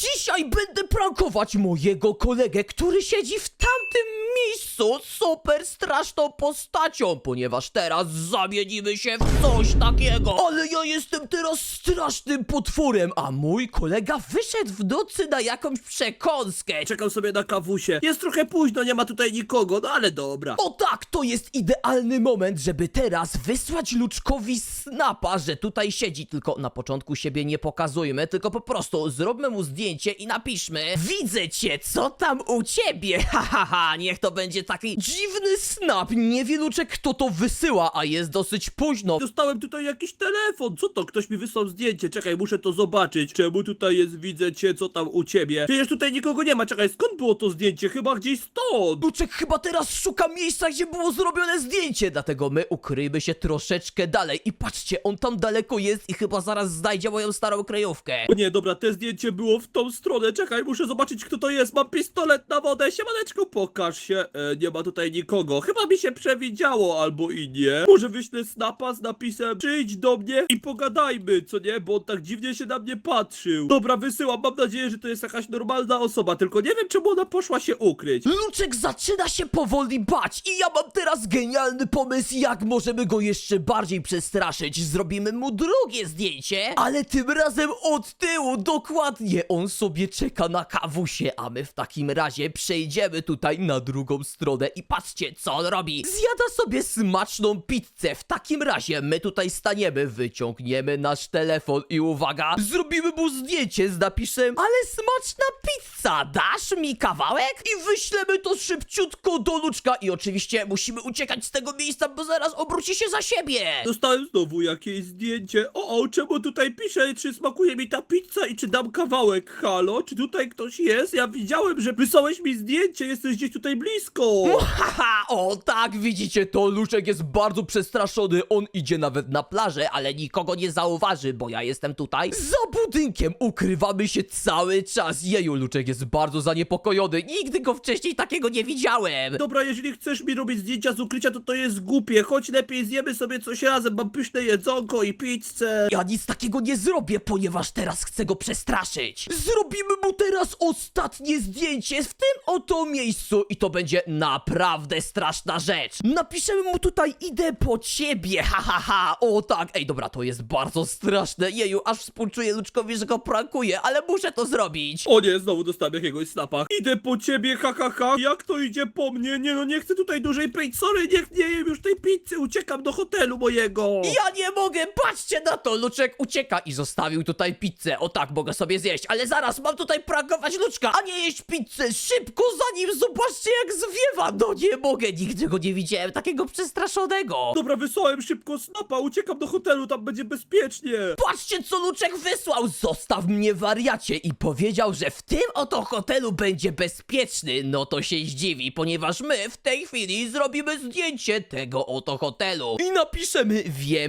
Dzisiaj będę prankować mojego kolegę, który siedzi w tamtym miejscu super straszną postacią, ponieważ teraz zamienimy się w coś takiego. Ale ja jestem teraz strasznym potworem, a mój kolega wyszedł w nocy na jakąś przekąskę. Czekam sobie na kawusie. Jest trochę późno, nie ma tutaj nikogo, no ale dobra. O tak, to jest idealny moment, żeby teraz wysłać Luczkowi snapa, że tutaj siedzi, tylko na początku siebie nie pokazujmy, tylko po prostu zróbmy mu zdjęcie i napiszmy Widzę cię, co tam u ciebie? Ha, ha, ha, niech to będzie taki dziwny snap, nie wie Luczek kto to wysyła, a jest dosyć późno. Dostałem tutaj jakiś telefon. Co to? Ktoś mi wysłał zdjęcie. Czekaj, muszę to zobaczyć. Czemu tutaj jest, widzę cię, co tam u ciebie? Przecież tutaj nikogo nie ma. Czekaj, skąd było to zdjęcie? Chyba gdzieś stąd. Luczek chyba teraz szuka miejsca, gdzie było zrobione zdjęcie, dlatego my ukryjmy się troszeczkę dalej i patrzcie, on tam daleko jest i chyba zaraz znajdzie moją starą kryjówkę. O nie, dobra, te zdjęcie było w tą stronę. Czekaj, muszę zobaczyć, kto to jest. Mam pistolet na wodę. Siemaneczko, pokaż się. E, nie ma tutaj nikogo. Chyba mi się przewidziało, albo i nie. Może wyślę snapa z napisem przyjdź do mnie i pogadajmy, co nie? Bo on tak dziwnie się na mnie patrzył. Dobra, wysyłam. Mam nadzieję, że to jest jakaś normalna osoba, tylko nie wiem, czemu ona poszła się ukryć. Luczek zaczyna się powoli bać i ja mam teraz genialny pomysł, jak możemy go jeszcze bardziej przestraszyć. Zrobimy mu drugie zdjęcie, ale tym razem od tyłu, dokładnie. On sobie czeka na kawusie, a my w takim razie przejdziemy tutaj na drugą stronę i patrzcie, co on robi. Zjada sobie smaczną pizzę. W takim razie my tutaj staniemy, wyciągniemy nasz telefon i uwaga, zrobimy mu zdjęcie z napisem ale smaczna pizza, dasz mi kawałek? I wyślemy to szybciutko do Luczka i oczywiście musimy uciekać z tego miejsca, bo zaraz obróci się za siebie. Dostałem znowu jakieś zdjęcie. O, o, czemu tutaj pisze, czy smakuje mi ta pizza i czy dam kawałek? Halo, czy tutaj ktoś jest? Ja widziałem, że wysłałeś mi zdjęcie, jesteś gdzieś tutaj blisko. Haha, o tak, widzicie to, Luczek jest bardzo przestraszony, on idzie nawet na plażę, ale nikogo nie zauważy, bo ja jestem tutaj za budynkiem, ukrywamy się cały czas. Jeju, Luczek jest bardzo zaniepokojony, nigdy go wcześniej takiego nie widziałem. Dobra, jeżeli chcesz mi robić zdjęcia z ukrycia, to to jest głupie. Chodź lepiej zjemy sobie coś razem, mam pyszne jedzonko i pizzę. Ja nic takiego nie zrobię, ponieważ teraz chcę go przestraszyć. Zrobimy mu teraz ostatnie zdjęcie w tym oto miejscu i to będzie naprawdę straszna rzecz. Napiszemy mu tutaj idę po ciebie, ha ha ha. O tak, ej dobra, to jest bardzo straszne. Jeju, aż współczuję Luczkowi, że go prankuje, ale muszę to zrobić. O nie, znowu dostałem jakiegoś snapa. Idę po ciebie, ha ha ha. Jak to idzie po mnie? Nie no, nie chcę tutaj dłużej pić. Sorry, niech nie jem już tej pizzy. Uciekam do hotelu mojego. Ja nie mogę, patrzcie na to, Luczek ucieka i zostawił tutaj pizzę. O tak, mogę sobie zjeść, ale zaraz mam tutaj prankować Luczka, a nie jeść pizzę. Szybko za nim, zobaczcie jak zwiewa. No nie mogę, nigdy go nie widziałem takiego przestraszonego. Dobra, wysłałem szybko snapa. Uciekam do hotelu, tam będzie bezpiecznie. Patrzcie, co Luczek wysłał! Zostaw mnie wariacie! I powiedział, że w tym oto hotelu będzie bezpieczny. No to się zdziwi, ponieważ my w tej chwili zrobimy zdjęcie tego oto hotelu. I napiszemy,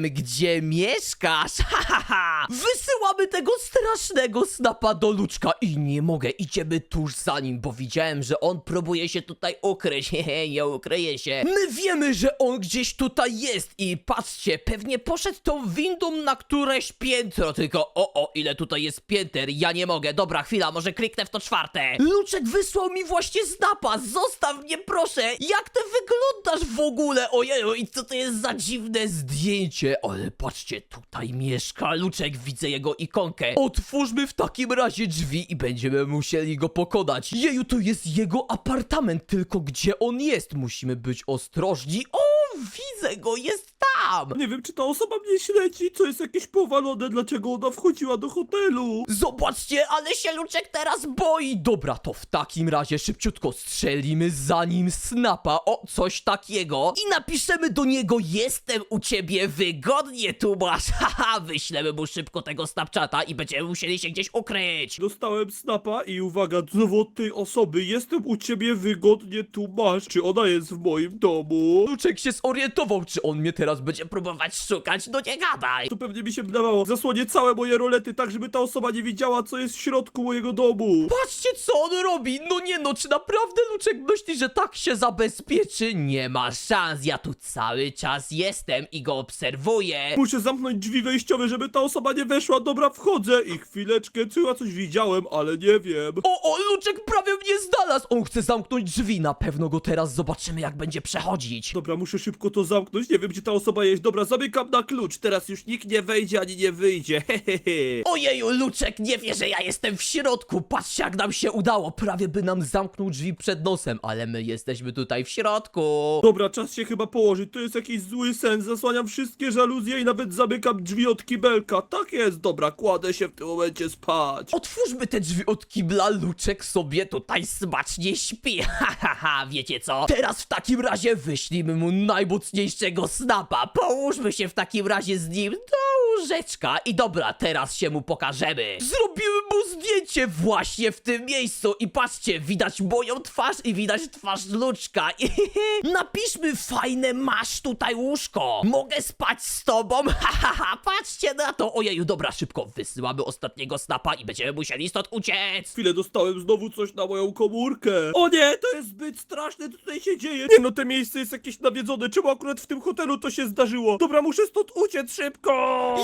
wiem gdzie mieszkasz. Ha, ha, ha. Wysyłamy tego strasznego snapa do Luczka i nie mogę, idziemy tuż za nim, bo widziałem, że on próbuje się tutaj ukryć. Hehe, nie ukryje się. My wiemy, że on gdzieś tutaj jest i patrzcie, pewnie poszedł tą windą na któreś piętro, tylko o, o, ile tutaj jest pięter, ja nie mogę. Dobra, chwila, może kliknę w to czwarte. Luczek wysłał mi właśnie znapa, zostaw mnie proszę. Jak ty wyglądasz w ogóle? Ojeju, i co to jest za dziwne zdjęcie? Ale patrzcie, tutaj mieszka Luczek, widzę jego ikonkę. Otwórzmy w takim razie drzwi i będziemy musieli go pokonać. Jeju, to jest jego apartament, tylko gdzie on jest? Musimy być ostrożni. O, widzę go, jest tam! Nie wiem, czy ta osoba mnie śledzi, co jest jakieś powalone, dlaczego ona wchodziła do hotelu. Zobaczcie, ale się Luczek teraz boi! Dobra, to w takim razie szybciutko strzelimy za nim snapa, o, coś takiego i napiszemy do niego jestem u ciebie, wygodnie tu masz, haha, wyślemy mu szybko tego snapchata i będziemy musieli się gdzieś ukryć. Dostałem snapa i uwaga, znowu od tej osoby. Jestem u ciebie wygodnie, tu masz. Czy ona jest w moim domu? Luczek się zorientował czy on mnie teraz będzie próbować szukać? No nie gadaj! To pewnie mi się wydawało. Zasłonię całe moje rolety tak, żeby ta osoba nie wiedziała, co jest w środku mojego domu. Patrzcie, co on robi! No nie no, czy naprawdę Luczek myśli, że tak się zabezpieczy? Nie ma szans, ja tu cały czas jestem i go obserwuję. Muszę zamknąć drzwi wejściowe, żeby ta osoba nie weszła. Dobra, wchodzę i chwileczkę, czy ja coś widziałem, ale nie wiem. O, o, Luczek prawie mnie znalazł! On chce zamknąć drzwi, na pewno go teraz zobaczymy, jak będzie przechodzić. Dobra, muszę szybko to zamknąć. Nie wiem, gdzie ta osoba jest. Dobra, zamykam na klucz. Teraz już nikt nie wejdzie ani nie wyjdzie. Hehehe. Ojeju, Luczek, nie wie, że ja jestem w środku. Patrzcie, jak nam się udało. Prawie by nam zamknął drzwi przed nosem, ale my jesteśmy tutaj w środku. Dobra, czas się chyba położyć. To jest jakiś zły sen. Zasłaniam wszystkie żaluzje i nawet zamykam drzwi od kibelka. Tak jest, dobra, kładę się w tym momencie spać. Otwórzmy te drzwi od kibla, Luczek sobie tutaj smacznie śpi. Ha, ha, ha, wiecie co? Teraz w takim razie wyślijmy mu najmocniejszego snapa. Połóżmy się w takim razie z nim do łóżeczka. I dobra, teraz się mu pokażemy. Zrobiłem mu zdjęcie właśnie w tym miejscu. I patrzcie, widać moją twarz i widać twarz Luczka. Napiszmy fajne, masz tutaj łóżko. Mogę spać z tobą? Ha, ha, ha, patrzcie na to. Ojeju, dobra, szybko wysyłamy ostatniego snapa i będziemy musieli stąd uciec. Chwilę dostałem znowu coś na moją komórkę. O nie, to jest zbyt straszne, co tutaj się dzieje. Nie no, to miejsce jest jakieś nawiedzone. Czemu akurat w tym hotelu to się zdarzyło? Dobra, muszę stąd uciec szybko.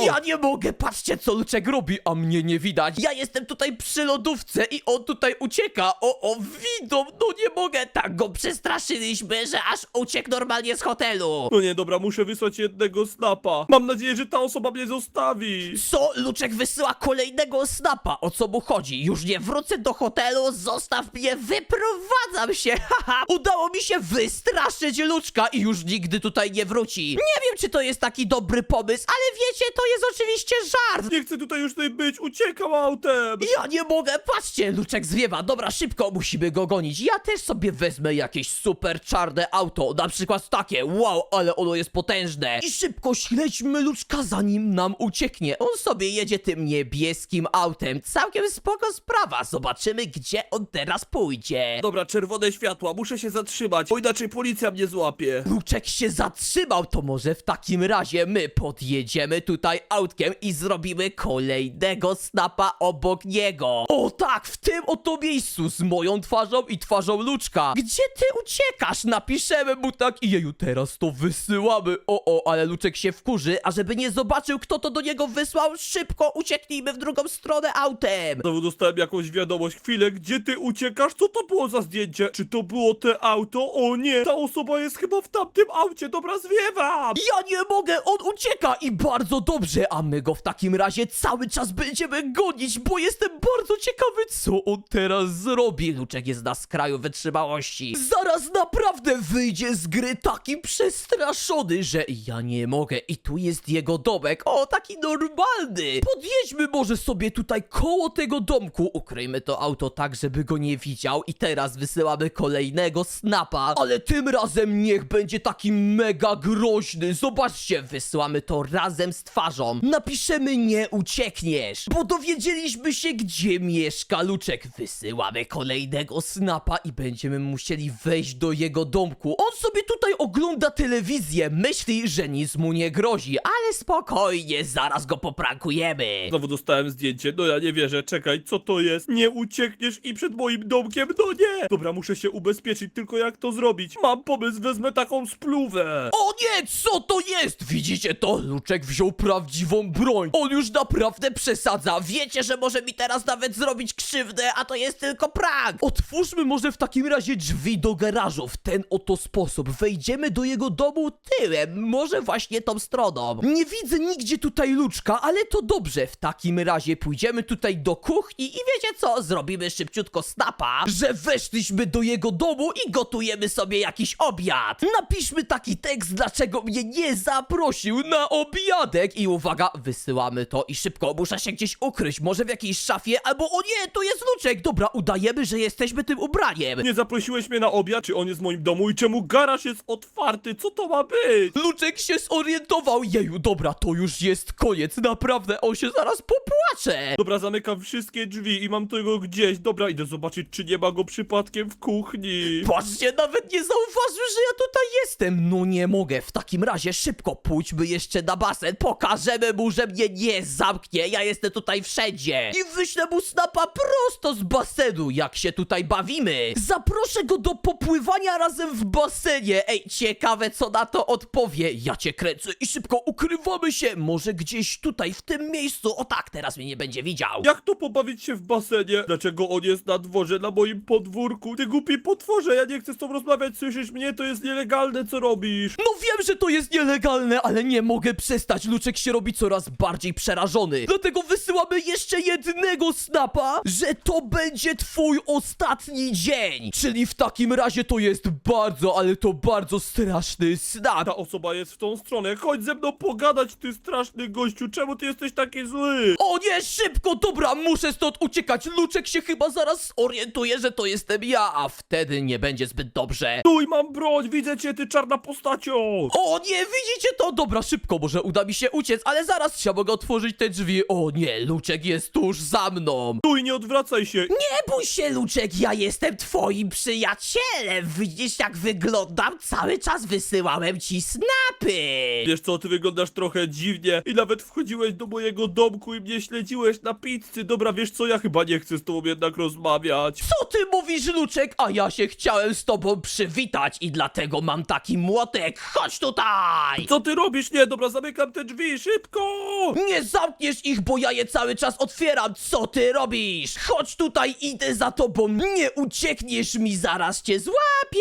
Ja nie mogę, patrzcie co Luczek robi, a mnie nie widać. Ja jestem tutaj przy lodówce i on tutaj ucieka. O, o, widzą, no nie mogę. Tak go przestraszyliśmy, że aż uciekł normalnie z hotelu. No nie, dobra, muszę wysłać jednego snapa. Mam nadzieję, że ta osoba mnie zostawi. Co? Luczek wysyła kolejnego snapa. O co mu chodzi? Już nie wrócę do hotelu, zostaw mnie, wyprowadzam się. Haha, udało mi się wystraszyć Luczka i już nigdy tutaj nie wróci. Nie wiem, czy to jest taki dobry pomysł, ale wiecie, to jest oczywiście żart. Nie chcę tutaj już tutaj być, uciekam autem. Ja nie mogę, patrzcie, Luczek zwiewa, dobra, szybko musimy go gonić. Ja też sobie wezmę jakieś super czarne auto, na przykład takie, wow, ale ono jest potężne. I szybko śledźmy Luczka, zanim nam ucieknie. On sobie jedzie tym niebieskim autem, całkiem spoko sprawa, zobaczymy, gdzie on teraz pójdzie. Dobra, czerwone światła, muszę się zatrzymać, bo inaczej policja mnie złapie. Luczek się zatrzymał, to może w takim razie my podjedziemy tutaj autkiem i zrobimy kolejnego snapa obok niego. O tak, w tym oto miejscu z moją twarzą i twarzą Luczka. Gdzie ty uciekasz? Napiszemy mu tak i jeju, teraz to wysyłamy. O, o, ale Luczek się wkurzy, a żeby nie zobaczył, kto to do niego wysłał, szybko ucieknijmy w drugą stronę autem. Znowu dostałem jakąś wiadomość. Chwilę, gdzie ty uciekasz? Co to było za zdjęcie? Czy to było te auto? O nie, ta osoba jest chyba w tamtym aucie. Dobra, zwiewam. Ja nie mogę, on ucieka i bardzo dobrze, a my go w takim razie cały czas będziemy gonić, bo jestem bardzo ciekawy, co on teraz zrobi. Luczek jest na skraju wytrzymałości. Zaraz naprawdę wyjdzie z gry taki przestraszony, że ja nie mogę. I tu jest jego domek, o, taki normalny. Podjedźmy może sobie tutaj koło tego domku, ukryjmy to auto tak, żeby go nie widział i teraz wysyłamy kolejnego snapa, ale tym razem niech będzie taki mega groźny. Zobaczcie, wysyłamy to razem z twarzą. Napiszemy nie uciekniesz, bo dowiedzieliśmy się gdzie mieszka Luczek. Wysyłamy kolejnego snapa i będziemy musieli wejść do jego domku. On sobie tutaj ogląda telewizję, myśli, że nic mu nie grozi, ale spokojnie, zaraz go poprankujemy. Znowu dostałem zdjęcie. No ja nie wierzę. Czekaj, co to jest? Nie uciekniesz i przed moim domkiem? No nie. Dobra, muszę się ubezpieczyć. Tylko jak to zrobić? Mam pomysł, wezmę taką spluwę. O nie, co to jest? Widzicie to? Luczek wziął prawdziwą broń. On już naprawdę przesadza. Wiecie, że może mi teraz nawet zrobić krzywdę, a to jest tylko prank. Otwórzmy może w takim razie drzwi do garażu w ten oto sposób. Wejdziemy do jego domu tyłem, może właśnie tą stroną. Nie widzę nigdzie tutaj Luczka, ale to dobrze. W takim razie pójdziemy tutaj do kuchni i wiecie co? Zrobimy szybciutko snapa, że weszliśmy do jego domu i gotujemy sobie jakiś obiad. Napiszmy taki tekst, dlaczego mnie nie zaprosił na obiadek. I uwaga, wysyłamy to i szybko muszę się gdzieś ukryć. Może w jakiejś szafie, albo o nie, to jest Luczek. Dobra, udajemy, że jesteśmy tym ubraniem. Nie zaprosiłeś mnie na obiad? Czy on jest w moim domu? I czemu garaż jest otwarty? Co to ma być? Luczek się zorientował. Jeju, dobra, to już jest koniec. Naprawdę, on się zaraz popłacze. Dobra, zamykam wszystkie drzwi i mam tego gdzieś. Dobra, idę zobaczyć, czy nie ma go przypadkiem w kuchni. Patrzcie, nawet nie zauważył, że ja tutaj jestem. No nie mogę. W takim razie szybko pójdźmy jeszcze na basen. Pokażemy mu, że mnie nie zamknie. Ja jestem tutaj wszędzie. I wyślę mu snapa prosto z basenu, jak się tutaj bawimy. Zaproszę go do popływania razem w basenie. Ej, ciekawe co na to odpowie. Ja cię kręcę i szybko ukrywamy się. Może gdzieś tutaj, w tym miejscu. O tak, teraz mnie nie będzie widział. Jak to pobawić się w basenie? Dlaczego on jest na dworze, na moim podwórku? Ty głupi potworze, ja nie chcę z tobą rozmawiać, słyszysz mnie? To jest nielegalne, co robisz. No wiem, że to jest nielegalne, ale nie mogę przestać. Luczek się robi coraz bardziej przerażony. Dlatego wysyłamy jeszcze jednego snapa, że to będzie twój ostatni dzień. Czyli w takim razie to jest bardzo, ale to bardzo straszny snap. Ta osoba jest w tą stronę, chodź ze mną pogadać, ty straszny gościu, czemu ty jesteś taki zły? O nie, szybko, dobra, muszę stąd uciekać. Luczek się chyba zaraz orientuje, że to jestem ja, a wtedy nie będzie zbyt dobrze. Stój, mam broń, widzę cię, ty czarna postacio! O nie, widzicie to? Dobra, szybko, może uda mi się uciec, ale zaraz trzeba mogę otworzyć te drzwi. O nie, Luczek jest tuż za mną. Stój, nie odwracaj się! Nie bój się, Luczek, ja jestem twoim przyjacielem. Widzisz, jak wyglądam? Cały czas wysyłałem ci snapy. Wiesz co, ty wyglądasz trochę dziwnie i nawet wchodziłeś do mojego domku i mnie śledziłeś na pizzy. Dobra, wiesz co, ja chyba nie chcę z tobą jednak rozmawiać. Co ty mówisz, Luczek? A ja się chciałem z tobą przywitać i dlatego mam taki młotek. Chodź tutaj! Co ty robisz? Nie, dobra, zamykam te drzwi, szybko! Nie zamkniesz ich, bo ja je cały czas otwieram. Co ty robisz? Chodź tutaj, idę za tobą. Nie uciekniesz mi, zaraz cię złapię.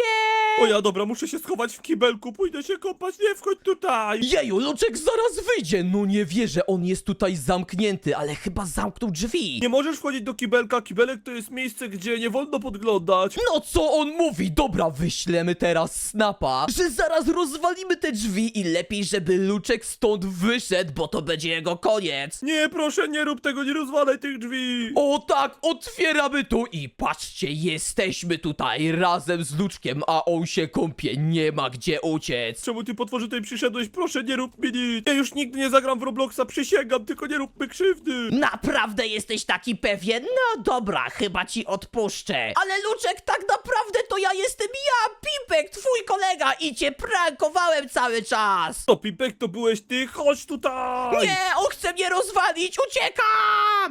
O ja, dobra, muszę się schować w kibelku, pójdę się kąpać, nie wchodź tutaj! Jeju, Luczek zaraz wyjdzie. No nie wierzę, on jest tutaj zamknięty, ale chyba zamknął drzwi. Nie możesz wchodzić do kibelka, kibelek to jest miejsce, gdzie nie wolno podglądać. No co on mówi? Dobra, wyślemy teraz snapa, że zaraz rozwalimy te drzwi i lepiej, żeby Luczek stąd wyszedł, bo to będzie jego koniec. Nie, proszę, nie rób tego, nie rozwalaj tych drzwi! O tak, otwieramy tu i patrzcie, jesteśmy tutaj razem z Luczkiem, a on się kąpie, nie ma gdzie uciec. Czemu ty potworzy tutaj przyszedłeś? Proszę, nie rób mi nic! Ja już nigdy nie zagram w Robloxa, przysięgam, tylko nie róbmy krzywdy! Naprawdę jesteś taki pewien? No dobra, chyba ci odpuszczę. Ale Luczek, tak naprawdę to ja jestem ja, Pipek, twój kolega i cię prankowałem cały czas. To Pipek, to byłeś ty, chodź tutaj! Nie, on chce mnie rozwalić, uciekaj!